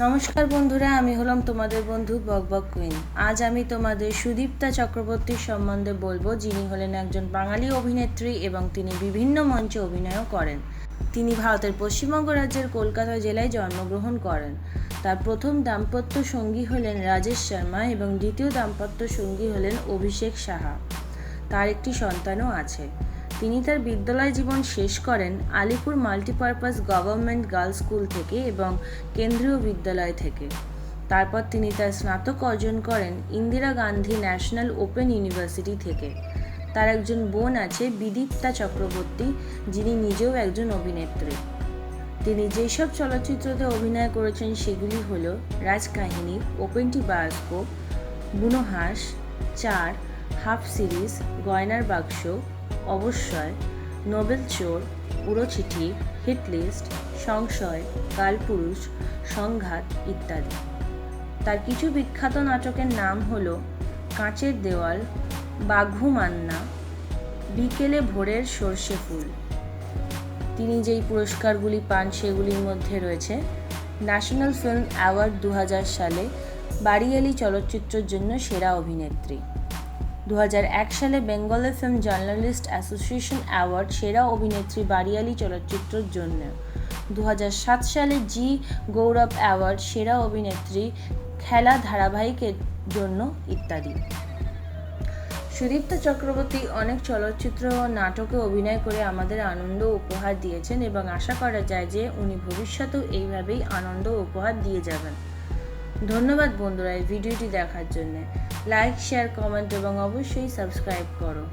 নমস্কার বন্ধুরা, আমি হলাম তোমাদের বন্ধু বকবক কুইন। আজ আমি তোমাদের সুদীপ্তা চক্রবর্তীর সম্বন্ধে বলব, যিনি হলেন একজন বাঙালি অভিনেত্রী এবং তিনি বিভিন্ন মঞ্চে অভিনয়ও করেন। তিনি ভারতের পশ্চিমবঙ্গ রাজ্যের কলকাতা জেলায় জন্মগ্রহণ করেন। তার প্রথম দাম্পত্য সঙ্গী হলেন রাজেশ শর্মা এবং দ্বিতীয় দাম্পত্য সঙ্গী হলেন অভিষেক সাহা। তার একটি সন্তানও আছে। তিনি তার বিদ্যালয় জীবন শেষ করেন Alipur multipurpose government girls school থেকে এবং কেন্দ্রীয় বিদ্যালয় থেকে। তারপর তিনি তার স্নাতক অর্জন করেন Indira Gandhi national open university থেকে। তার একজন বোন আছে বিদীপ্তা চক্রবর্তী, যিনি নিজেও একজন অভিনেত্রী। তিনি যেসব চলচ্চিত্রতে অভিনয় করেছেন সেগুলি হল রাজকাহিনী ওপেনটি বায়োস্কোপ, বুনো হাঁস, চার, হাফ সিরিজ, গয়নার বাক্স অবশ্যই নোবেল চোর উড়ো চিঠি হিট সংশয়, কালপুরুষ, সংঘাত ইত্যাদি। তার কিছু বিখ্যাত নাটকের নাম হল কাঁচের দেওয়াল, বাঘু মান্না, বিকেলে ভোরের সর্ষে ফুল। তিনি যেই পুরস্কারগুলি পান সেগুলির মধ্যে রয়েছে ন্যাশনাল ফিল্ম অ্যাওয়ার্ড দু হাজার সালে বাড়িয়ালি চলচ্চিত্রের জন্য সেরা অভিনেত্রী। দু হাজার এক সালে বেঙ্গলের ফিল্ম জার্নালিস্ট অ্যাসোসিয়েশন অ্যাওয়ার্ড সেরা অভিনেত্রী বাড়িয়ালি চলচ্চিত্রের জন্য। দু হাজার সাত সালে জি গৌরব অ্যাওয়ার্ড সেরা অভিনেত্রী খেলা ধারাবাহিকের জন্য ইত্যাদি। সুদীপ্তা চক্রবর্তী অনেক চলচ্চিত্র ও নাটকে অভিনয় করে আমাদের আনন্দ উপহার দিয়েছেন এবং আশা করা যায় যে উনি ভবিষ্যতেও এইভাবেই আনন্দ উপহার দিয়ে যাবেন। ধন্যবাদ বন্ধুরা এই ভিডিওটি দেখার জন্য। লাইক শেয়ার কমেন্ট এবং অবশ্যই সাবস্ক্রাইব করো।